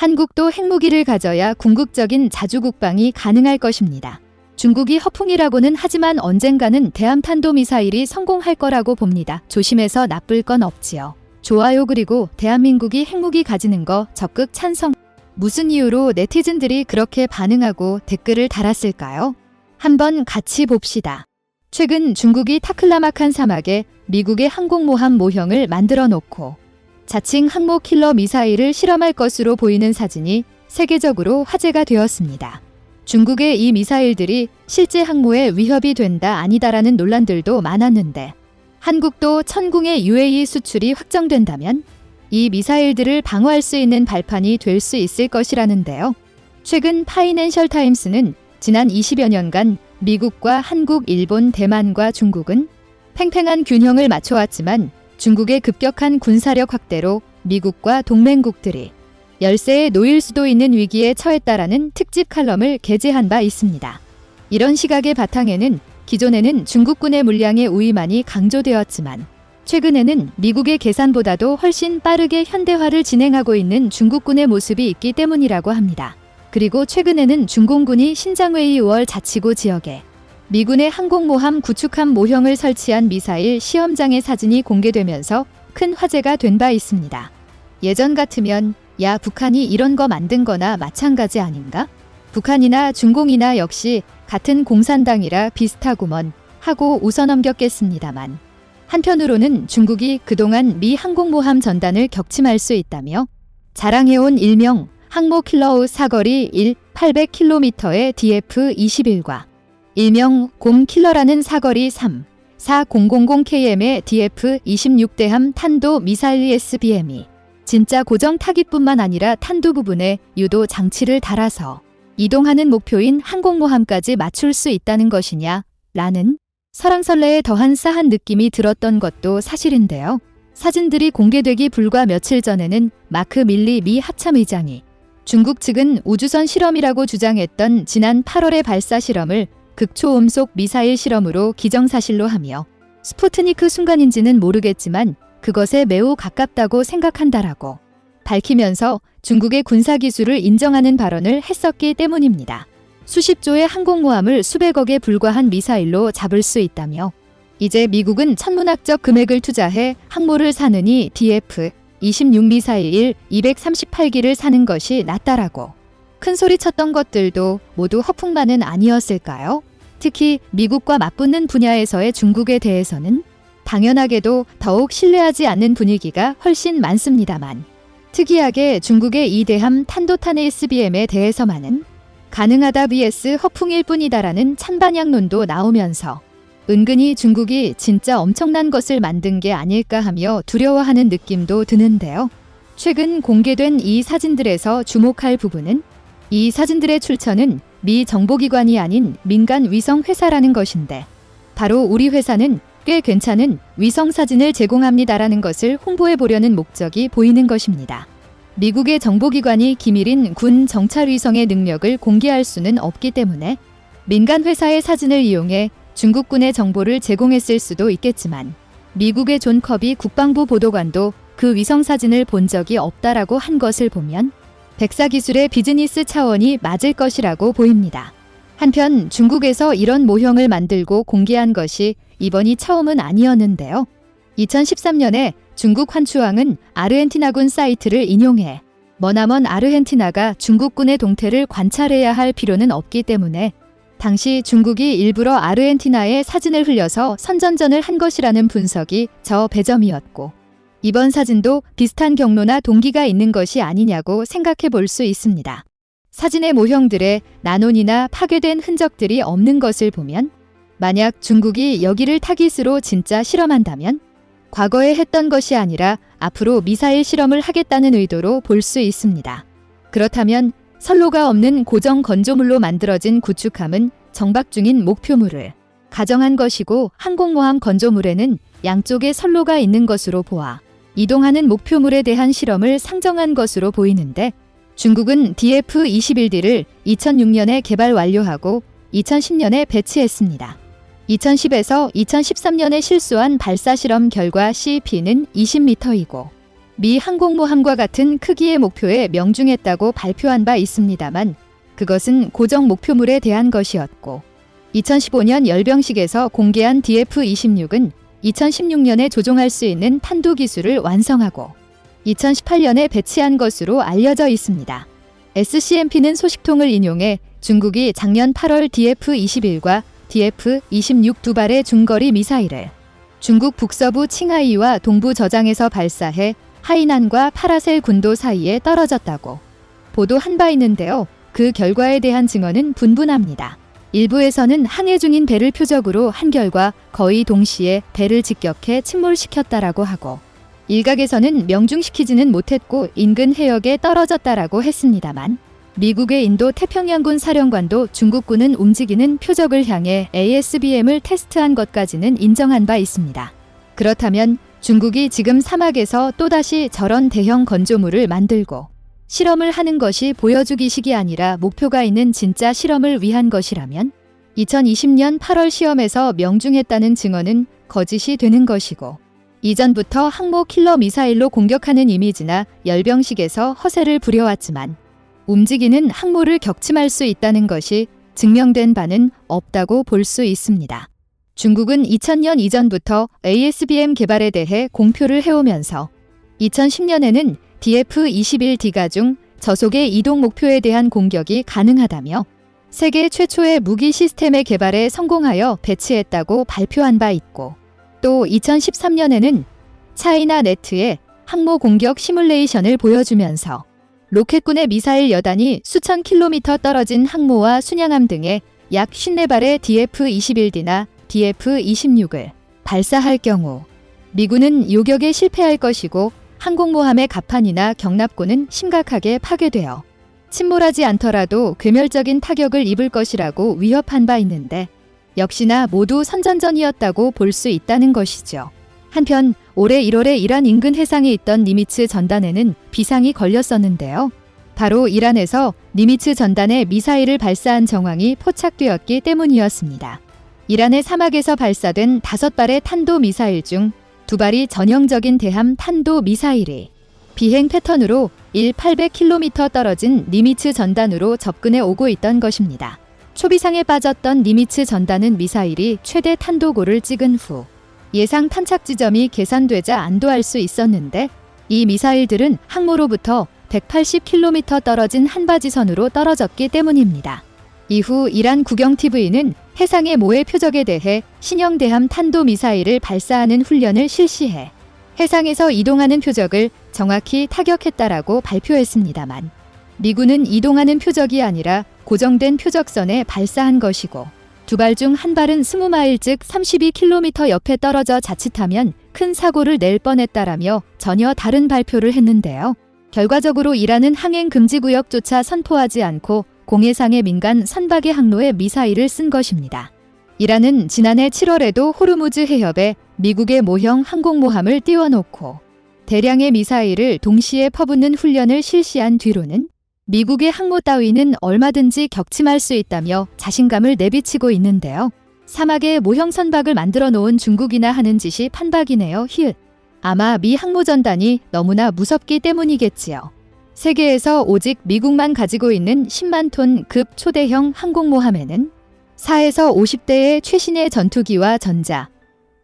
한국도 핵무기를 가져야 궁극적인 자주국방이 가능할 것입니다. 중국이 허풍이라고는 하지만 언젠가는 대함탄도미사일이 성공할 거라고 봅니다. 조심해서 나쁠 건 없지요. 좋아요 그리고 대한민국이 핵무기 가지는 거 적극 찬성. 무슨 이유로 네티즌들이 그렇게 반응하고 댓글을 달았을까요? 한번 같이 봅시다. 최근 중국이 타클라마칸 사막에 미국의 항공모함 모형을 만들어 놓고 자칭 항모 킬러 미사일을 실험할 것으로 보이는 사진이 세계적으로 화제가 되었습니다. 중국의 이 미사일들이 실제 항모에 위협이 된다 아니다라는 논란들도 많았는데 한국도 천궁의 UAE 수출이 확정된다면 이 미사일들을 방어할 수 있는 발판이 될 수 있을 것이라는데요. 최근 파이낸셜 타임스는 지난 20여 년간 미국과 한국, 일본, 대만과 중국은 팽팽한 균형을 맞춰왔지만 중국의 급격한 군사력 확대로 미국과 동맹국들이 열세에 놓일 수도 있는 위기에 처했다라는 특집 칼럼을 게재한 바 있습니다. 이런 시각의 바탕에는 기존에는 중국군의 물량의 우위만이 강조되었지만 최근에는 미국의 계산보다도 훨씬 빠르게 현대화를 진행하고 있는 중국군의 모습이 있기 때문이라고 합니다. 그리고 최근에는 중공군이 신장웨이 5월 자치구 지역에 미군의 항공모함 구축함 모형을 설치한 미사일 시험장의 사진이 공개되면서 큰 화제가 된 바 있습니다. 예전 같으면 야 북한이 이런 거 만든 거나 마찬가지 아닌가? 북한이나 중공이나 역시 같은 공산당이라 비슷하구먼 하고 웃어넘겼겠습니다만 한편으로는 중국이 그동안 미 항공모함 전단을 격침할 수 있다며 자랑해온 일명 항모 킬러우 사거리 1 800km의 DF-21과 일명 곰 킬러라는 사거리 3 4000km의 DF-26대함 탄도 미사일 SBM이 진짜 고정 타깃뿐만 아니라 탄두 부분에 유도 장치를 달아서 이동하는 목표인 항공모함까지 맞출 수 있다는 것이냐 라는 설왕설래에 더한 싸한 느낌이 들었던 것도 사실인데요. 사진들이 공개되기 불과 며칠 전에는 마크 밀리 미 합참의장이 중국 측은 우주선 실험이라고 주장했던 지난 8월의 발사 실험을 극초음속 미사일 실험으로 기정사실로 하며 스푸트니크 순간인지는 모르겠지만 그것에 매우 가깝다고 생각한다라고 밝히면서 중국의 군사기술을 인정하는 발언을 했었기 때문입니다. 수십 조의 항공모함을 수백억에 불과한 미사일로 잡을 수 있다며 이제 미국은 천문학적 금액을 투자해 항모를 사느니 DF 26 미사일 238기를 사는 것이 낫다라고 큰 소리 쳤던 것들도 모두 허풍만은 아니었을까요? 특히 미국과 맞붙는 분야에서의 중국에 대해서는 당연하게도 더욱 신뢰하지 않는 분위기가 훨씬 많습니다만 특이하게 중국의 이대함 탄도탄 SBM에 대해서만은 가능하다 vs 허풍일 뿐이다라는 찬반향론도 나오면서 은근히 중국이 진짜 엄청난 것을 만든 게 아닐까 하며 두려워하는 느낌도 드는데요. 최근 공개된 이 사진들에서 주목할 부분은 이 사진들의 출처는 미 정보기관이 아닌 민간 위성 회사라는 것인데 바로 우리 회사는 꽤 괜찮은 위성 사진을 제공합니다라는 것을 홍보해 보려는 목적이 보이는 것입니다. 미국의 정보기관이 기밀인 군 정찰 위성의 능력을 공개할 수는 없기 때문에 민간 회사의 사진을 이용해 중국군의 정보를 제공했을 수도 있겠지만 미국의 존 커비 국방부 보도관도 그 위성 사진을 본 적이 없다라고 한 것을 보면 백사 기술의 비즈니스 차원이 맞을 것이라고 보입니다. 한편 중국에서 이런 모형을 만들고 공개한 것이 이번이 처음은 아니었는데요. 2013년에 중국 환추왕은 아르헨티나군 사이트를 인용해 머나먼 아르헨티나가 중국군의 동태를 관찰해야 할 필요는 없기 때문에 당시 중국이 일부러 아르헨티나에 사진을 흘려서 선전전을 한 것이라는 분석이 저 배점이었고 이번 사진도 비슷한 경로나 동기가 있는 것이 아니냐고 생각해 볼 수 있습니다. 사진의 모형들에 난원이나 파괴된 흔적들이 없는 것을 보면 만약 중국이 여기를 타깃으로 진짜 실험한다면 과거에 했던 것이 아니라 앞으로 미사일 실험을 하겠다는 의도로 볼 수 있습니다. 그렇다면 선로가 없는 고정 건조물로 만들어진 구축함은 정박 중인 목표물을 가정한 것이고 항공모함 건조물에는 양쪽에 선로가 있는 것으로 보아 이동하는 목표물에 대한 실험을 상정한 것으로 보이는데 중국은 DF-21D를 2006년에 개발 완료하고 2010년에 배치했습니다. 2010에서 2013년에 실수한 발사 실험 결과 CP는 20m이고 미 항공모함과 같은 크기의 목표에 명중했다고 발표한 바 있습니다만 그것은 고정 목표물에 대한 것이었고 2015년 열병식에서 공개한 DF-26은 2016년에 조종할 수 있는 탄도 기술을 완성하고 2018년에 배치한 것으로 알려져 있습니다. SCMP는 소식통을 인용해 중국이 작년 8월 DF-21과 DF-26 두 발의 중거리 미사일을 중국 북서부 칭하이와 동부 저장에서 발사해 하이난과 파라셀 군도 사이에 떨어졌다고 보도한 바 있는데요. 그 결과에 대한 증언은 분분합니다. 일부에서는 항해 중인 배를 표적으로 한결과 거의 동시에 배를 직격해 침몰시켰다라고 하고 일각에서는 명중시키지는 못했고 인근 해역에 떨어졌다라고 했습니다만 미국의 인도 태평양군 사령관도 중국군은 움직이는 표적을 향해 ASBM을 테스트한 것까지는 인정한 바 있습니다. 그렇다면 중국이 지금 사막에서 또다시 저런 대형 건조물을 만들고 실험을 하는 것이 보여주기식이 아니라 목표가 있는 진짜 실험을 위한 것이라면 2020년 8월 시험에서 명중했다는 증언은 거짓이 되는 것이고 이전부터 항모 킬러 미사일로 공격하는 이미지나 열병식에서 허세를 부려왔지만 움직이는 항모를 격침할 수 있다는 것이 증명된 바는 없다고 볼 수 있습니다. 중국은 2000년 이전부터 ASBM 개발에 대해 공표를 해오면서 2010년에는 DF-21D가 중 저속의 이동 목표에 대한 공격이 가능하다며 세계 최초의 무기 시스템의 개발에 성공하여 배치했다고 발표한 바 있고 또 2013년에는 차이나 네트의 항모 공격 시뮬레이션을 보여주면서 로켓군의 미사일 여단이 수천 킬로미터 떨어진 항모와 순양함 등에 약 54발의 DF-21D나 DF-26을 발사할 경우 미군은 요격에 실패할 것이고 항공모함의 갑판이나 경납고는 심각하게 파괴되어 침몰하지 않더라도 괴멸적인 타격을 입을 것이라고 위협한 바 있는데 역시나 모두 선전전이었다고 볼 수 있다는 것이죠. 한편 올해 1월에 이란 인근 해상에 있던 니미츠 전단에는 비상이 걸렸었는데요. 바로 이란에서 니미츠 전단에 미사일을 발사한 정황이 포착되었기 때문이었습니다. 이란의 사막에서 발사된 다섯 발의 탄도 미사일 중 두 발이 전형적인 대함 탄도 미사일이 비행 패턴으로 1 800km 떨어진 니미츠 전단으로 접근해 오고 있던 것입니다. 초비상에 빠졌던 니미츠 전단은 미사일이 최대 탄도고를 찍은 후 예상 탄착 지점이 계산되자 안도할 수 있었는데 이 미사일들은 항모로부터 180km 떨어진 한바지선으로 떨어졌기 때문입니다. 이후 이란 국영 TV는 해상의 모의 표적에 대해 신형 대함 탄도 미사일을 발사하는 훈련을 실시해 해상에서 이동하는 표적을 정확히 타격했다라고 발표했습니다만 미군은 이동하는 표적이 아니라 고정된 표적선에 발사한 것이고 두 발 중 한 발은 20마일 즉 32km 옆에 떨어져 자칫하면 큰 사고를 낼 뻔했다라며 전혀 다른 발표를 했는데요. 결과적으로 이란은 항행 금지 구역조차 선포하지 않고 공해상의 민간 선박의 항로에 미사일을 쓴 것입니다. 이란은 지난해 7월에도 호르무즈 해협에 미국의 모형 항공모함을 띄워놓고 대량의 미사일을 동시에 퍼붓는 훈련을 실시한 뒤로는 미국의 항모 따위는 얼마든지 격침할 수 있다며 자신감을 내비치고 있는데요. 사막에 모형 선박을 만들어 놓은 중국이나 하는 짓이 판박이네요. 히읗. 아마 미 항모전단이 너무나 무섭기 때문이겠지요. 세계에서 오직 미국만 가지고 있는 10만 톤 급 초대형 항공모함에는 4에서 50대의 최신의 전투기와 전자,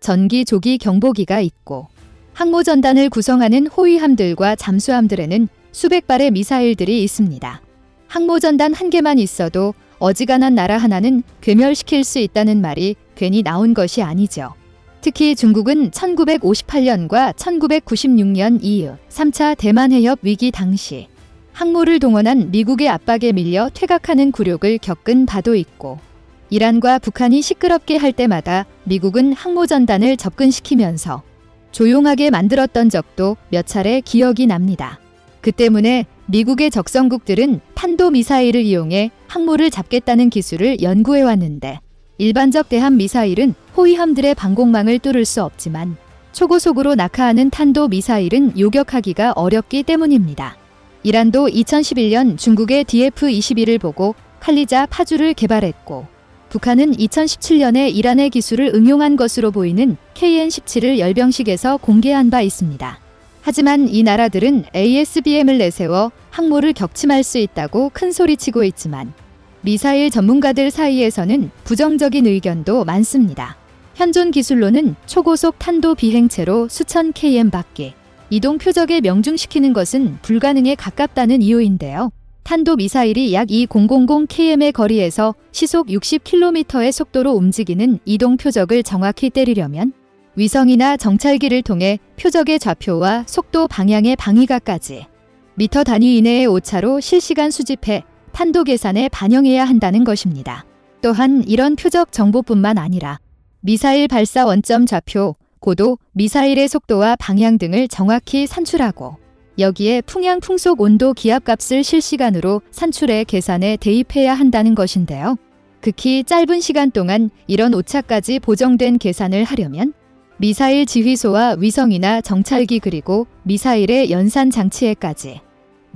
전기 조기 경보기가 있고 항모전단을 구성하는 호위함들과 잠수함들에는 수백 발의 미사일들이 있습니다. 항모전단 한 개만 있어도 어지간한 나라 하나는 괴멸시킬 수 있다는 말이 괜히 나온 것이 아니죠. 특히 중국은 1958년과 1996년 이후 3차 대만 해협 위기 당시 항모를 동원한 미국의 압박에 밀려 퇴각하는 굴욕을 겪은 바도 있고 이란과 북한이 시끄럽게 할 때마다 미국은 항모 전단을 접근시키면서 조용하게 만들었던 적도 몇 차례 기억이 납니다. 그 때문에 미국의 적성국들은 탄도 미사일을 이용해 항모를 잡겠다는 기술을 연구해 왔는데 일반적 대함 미사일은 호위함들의 방공망을 뚫을 수 없지만 초고속으로 낙하하는 탄도 미사일은 요격하기가 어렵기 때문입니다. 이란도 2011년 중국의 DF-21을 보고 칼리자 파주를 개발했고 북한은 2017년에 이란의 기술을 응용한 것으로 보이는 KN-17을 열병식에서 공개한 바 있습니다. 하지만 이 나라들은 ASBM을 내세워 항모를 격침할 수 있다고 큰 소리치고 있지만 미사일 전문가들 사이에서는 부정적인 의견도 많습니다. 현존 기술로는 초고속 탄도 비행체로 수천 km 밖에 이동 표적에 명중시키는 것은 불가능에 가깝다는 이유인데요. 탄도 미사일이 약 2000km의 거리에서 시속 60km의 속도로 움직이는 이동 표적을 정확히 때리려면 위성이나 정찰기를 통해 표적의 좌표와 속도 방향의 방위가까지 미터 단위 이내의 오차로 실시간 수집해 탄도 계산에 반영해야 한다는 것입니다. 또한 이런 표적 정보뿐만 아니라 미사일 발사 원점 좌표, 고도, 미사일의 속도와 방향 등을 정확히 산출하고 여기에 풍향 풍속 온도 기압값을 실시간으로 산출해 계산에 대입해야 한다는 것인데요. 극히 짧은 시간 동안 이런 오차까지 보정된 계산을 하려면 미사일 지휘소와 위성이나 정찰기 그리고 미사일의 연산 장치에까지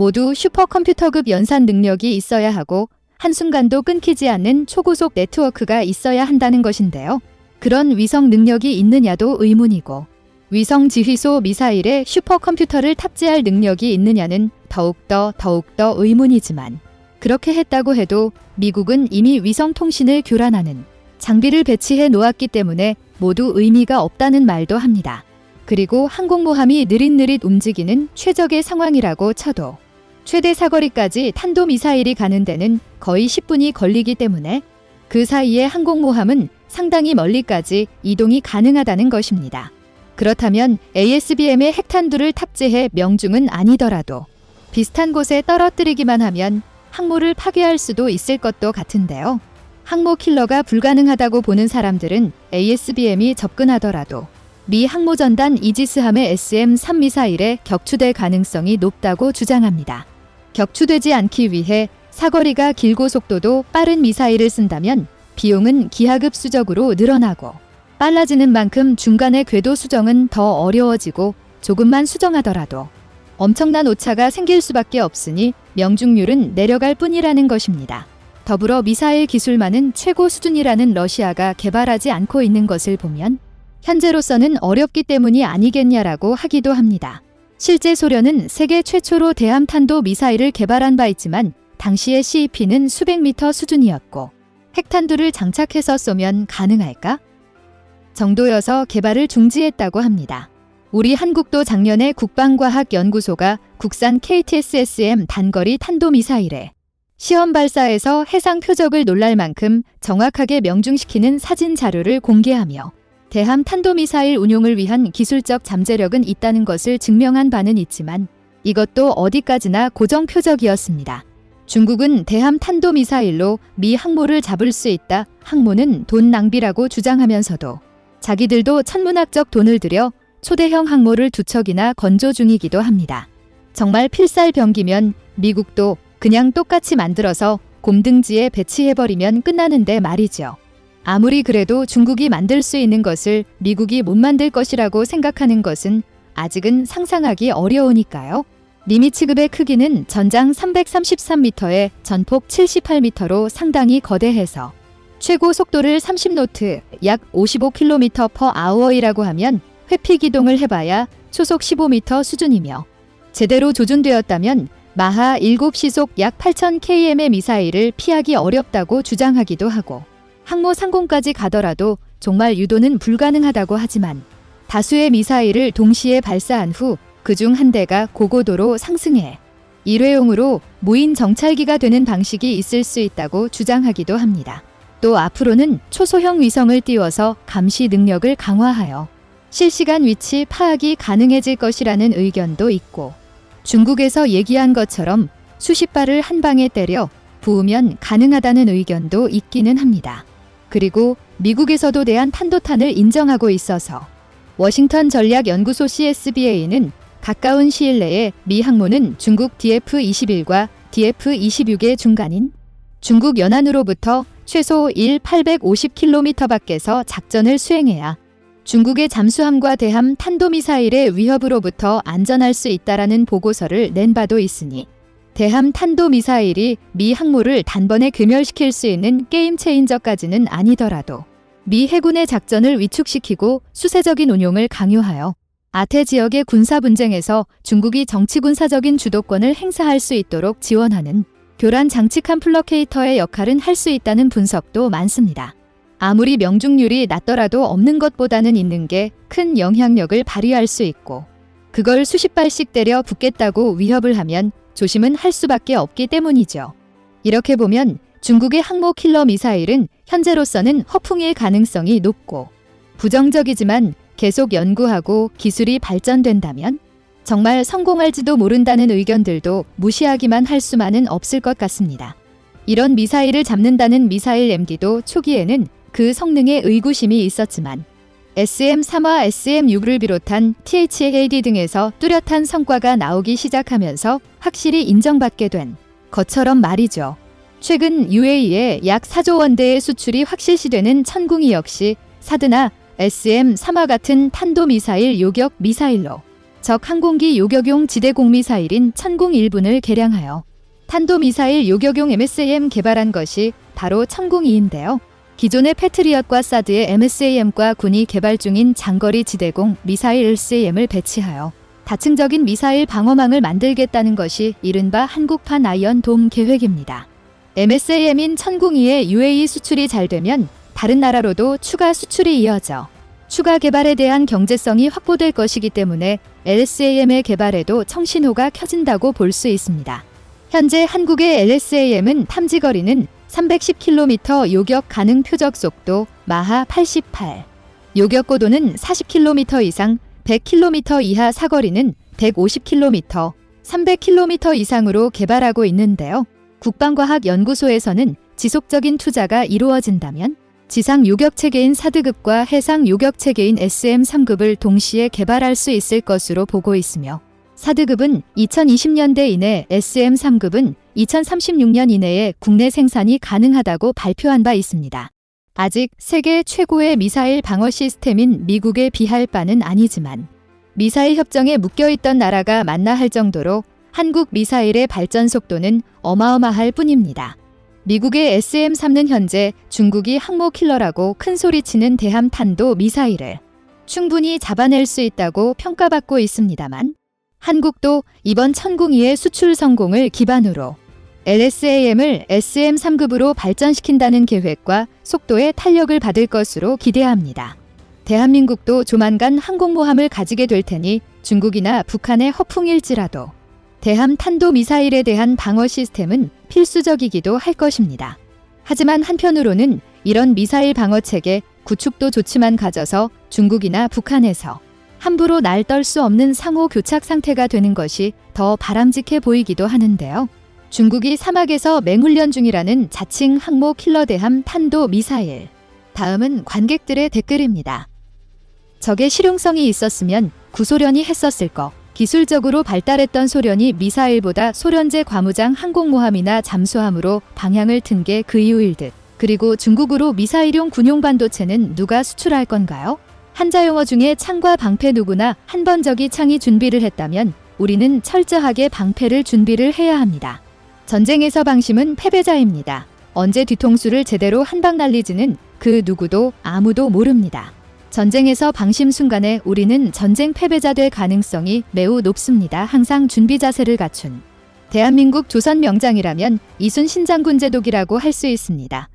모두 슈퍼컴퓨터급 연산 능력이 있어야 하고 한순간도 끊기지 않는 초고속 네트워크가 있어야 한다는 것인데요. 그런 위성 능력이 있느냐도 의문이고 위성 지휘소 미사일에 슈퍼컴퓨터를 탑재할 능력이 있느냐는 더욱더 더욱더 의문이지만 그렇게 했다고 해도 미국은 이미 위성 통신을 교란하는 장비를 배치해 놓았기 때문에 모두 의미가 없다는 말도 합니다. 그리고 항공모함이 느릿느릿 움직이는 최적의 상황이라고 쳐도 최대 사거리까지 탄도미사일이 가는 데는 거의 10분이 걸리기 때문에 그 사이에 항공모함은 상당히 멀리까지 이동이 가능하다는 것입니다. 그렇다면 ASBM의 핵탄두를 탑재해 명중은 아니더라도 비슷한 곳에 떨어뜨리기만 하면 항모를 파괴할 수도 있을 것도 같은데요. 항모 킬러가 불가능하다고 보는 사람들은 ASBM이 접근하더라도 미 항모전단 이지스함의 SM-3 미사일에 격추될 가능성이 높다고 주장합니다. 격추되지 않기 위해 사거리가 길고 속도도 빠른 미사일을 쓴다면 비용은 기하급수적으로 늘어나고 빨라지는 만큼 중간의 궤도 수정은 더 어려워지고 조금만 수정하더라도 엄청난 오차가 생길 수밖에 없으니 명중률은 내려갈 뿐이라는 것입니다. 더불어 미사일 기술만은 최고 수준이라는 러시아가 개발하지 않고 있는 것을 보면 현재로서는 어렵기 때문이 아니겠냐라고 하기도 합니다. 실제 소련은 세계 최초로 대함탄도 미사일을 개발한 바 있지만 당시의 CEP는 수백 미터 수준이었고 핵탄두를 장착해서 쏘면 가능할까? 정도여서 개발을 중지했다고 합니다. 우리 한국도 작년에 국방과학연구소가 국산 KTSSM 단거리 탄도미사일에 시험 발사에서 해상 표적을 놀랄 만큼 정확하게 명중시키는 사진 자료를 공개하며 대함 탄도미사일 운용을 위한 기술적 잠재력은 있다는 것을 증명한 바는 있지만 이것도 어디까지나 고정 표적이었습니다. 중국은 대함 탄도미사일로 미 항모를 잡을 수 있다. 항모는 돈 낭비라고 주장하면서도 자기들도 천문학적 돈을 들여 초대형 항모를 두 척이나 건조 중이기도 합니다. 정말 필살병기면 미국도 그냥 똑같이 만들어서 곰등지에 배치해버리면 끝나는데 말이죠. 아무리 그래도 중국이 만들 수 있는 것을 미국이 못 만들 것이라고 생각하는 것은 아직은 상상하기 어려우니까요. 리미 취급의 크기는 전장 333m에 전폭 78m로 상당히 거대해서 최고 속도를 30노트 약 55km/h이라고 하면 회피 기동을 해봐야 초속 15m 수준이며 제대로 조준되었다면 마하 7시속 약 8000km의 미사일을 피하기 어렵다고 주장하기도 하고 항모 상공까지 가더라도 정말 유도는 불가능하다고 하지만 다수의 미사일을 동시에 발사한 후 그 중 한 대가 고고도로 상승해 일회용으로 무인 정찰기가 되는 방식이 있을 수 있다고 주장하기도 합니다. 또 앞으로는 초소형 위성을 띄워서 감시 능력을 강화하여 실시간 위치 파악이 가능해질 것이라는 의견도 있고 중국에서 얘기한 것처럼 수십 발을 한 방에 때려 부으면 가능하다는 의견도 있기는 합니다. 그리고 미국에서도 대한 탄도탄을 인정하고 있어서 워싱턴 전략연구소 CSBA는 가까운 시일 내에 미 항모는 중국 DF-21과 DF-26의 중간인 중국 연안으로부터 최소 1 850km 밖에서 작전을 수행해야 중국의 잠수함과 대함 탄도미사일의 위협으로부터 안전할 수 있다라는 보고서를 낸 바도 있으니 대함 탄도미사일이 미 항모를 단번에 괴멸시킬 수 있는 게임 체인저까지는 아니더라도 미 해군의 작전을 위축시키고 수세적인 운용을 강요하여 아태 지역의 군사 분쟁에서 중국이 정치 군사적인 주도권을 행사할 수 있도록 지원하는 교란 장치칸 플러케이터의 역할은 할 수 있다는 분석도 많습니다. 아무리 명중률이 낮더라도 없는 것보다는 있는 게 큰 영향력을 발휘할 수 있고 그걸 수십 발씩 때려 붙겠다고 위협을 하면 조심은 할 수밖에 없기 때문이죠. 이렇게 보면 중국의 항모 킬러 미사일은 현재로서는 허풍일 가능성이 높고 부정적이지만 계속 연구하고 기술이 발전된다면 정말 성공할지도 모른다는 의견들도 무시하기만 할 수만은 없을 것 같습니다. 이런 미사일을 잡는다는 미사일 MD도 초기에는 그 성능에 의구심이 있었지만 SM3와 SM6를 비롯한 THAD 등에서 뚜렷한 성과가 나오기 시작하면서 확실히 인정받게 된 것처럼 말이죠. 최근 UAE에 약 4조 원대의 수출이 확실시되는 천궁이 역시 사드나 SM3와 같은 탄도미사일 요격 미사일로 적 항공기 요격용 지대공 미사일인 천궁 1분을 개량하여 탄도미사일 요격용 MSAM 개발한 것이 바로 천궁 2인데요. 기존의 패트리엇과 사드의 MSAM과 군이 개발 중인 장거리 지대공 미사일 LCAM을 배치하여 다층적인 미사일 방어망을 만들겠다는 것이 이른바 한국판 아이언 돔 계획입니다. MSAM인 천궁이의 UAE 수출이 잘 되면 다른 나라로도 추가 수출이 이어져 추가 개발에 대한 경제성이 확보될 것이기 때문에 LSAM의 개발에도 청신호가 켜진다고 볼 수 있습니다. 현재 한국의 LSAM은 탐지 거리는 310km 요격 가능 표적 속도 마하 88, 요격 고도는 40km 이상, 100km 이하 사거리는 150km, 300km 이상으로 개발하고 있는데요. 국방과학연구소에서는 지속적인 투자가 이루어진다면 지상 요격 체계인 4등급과 해상 요격 체계인 SM3급을 동시에 개발할 수 있을 것으로 보고 있으며 4등급은 2020년대 이내 SM3급은 2036년 이내에 국내 생산이 가능하다고 발표한 바 있습니다. 아직 세계 최고의 미사일 방어 시스템인 미국에 비할 바는 아니지만 미사일 협정에 묶여있던 나라가 맞나 할 정도로 한국 미사일의 발전 속도는 어마어마할 뿐입니다. 미국의 SM3는 현재 중국이 항모 킬러라고 큰 소리치는 대함 탄도 미사일을 충분히 잡아낼 수 있다고 평가받고 있습니다만 한국도 이번 천궁이의 수출 성공을 기반으로 LSAM을 SM3급으로 발전시킨다는 계획과 속도의 탄력을 받을 것으로 기대합니다. 대한민국도 조만간 항공모함을 가지게 될 테니 중국이나 북한의 허풍일지라도 대함 탄도 미사일에 대한 방어 시스템은 필수적이기도 할 것입니다. 하지만 한편으로는 이런 미사일 방어 체계 구축도 좋지만 가져서 중국이나 북한에서 함부로 날 떨 수 없는 상호 교착 상태가 되는 것이 더 바람직해 보이기도 하는데요. 중국이 사막에서 맹훈련 중이라는 자칭 항모 킬러 대함 탄도 미사일. 다음은 관객들의 댓글입니다. 적의 실용성이 있었으면 구소련이 했었을 거. 기술적으로 발달했던 소련이 미사일보다 소련제 과무장 항공모함이나 잠수함으로 방향을 튼 게 그 이유일 듯. 그리고 중국으로 미사일용 군용 반도체는 누가 수출할 건가요? 한자 용어 중에 창과 방패 누구나 한 번 저기 창이 준비를 했다면 우리는 철저하게 방패를 준비를 해야 합니다. 전쟁에서 방심은 패배자입니다. 언제 뒤통수를 제대로 한 방 날리지는 그 누구도 아무도 모릅니다. 전쟁에서 방심 순간에 우리는 전쟁 패배자 될 가능성이 매우 높습니다. 항상 준비 자세를 갖춘 대한민국 조선 명장이라면 이순신 장군 제독이라고 할 수 있습니다.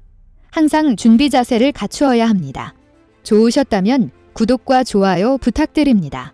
항상 준비 자세를 갖추어야 합니다. 좋으셨다면 구독과 좋아요 부탁드립니다.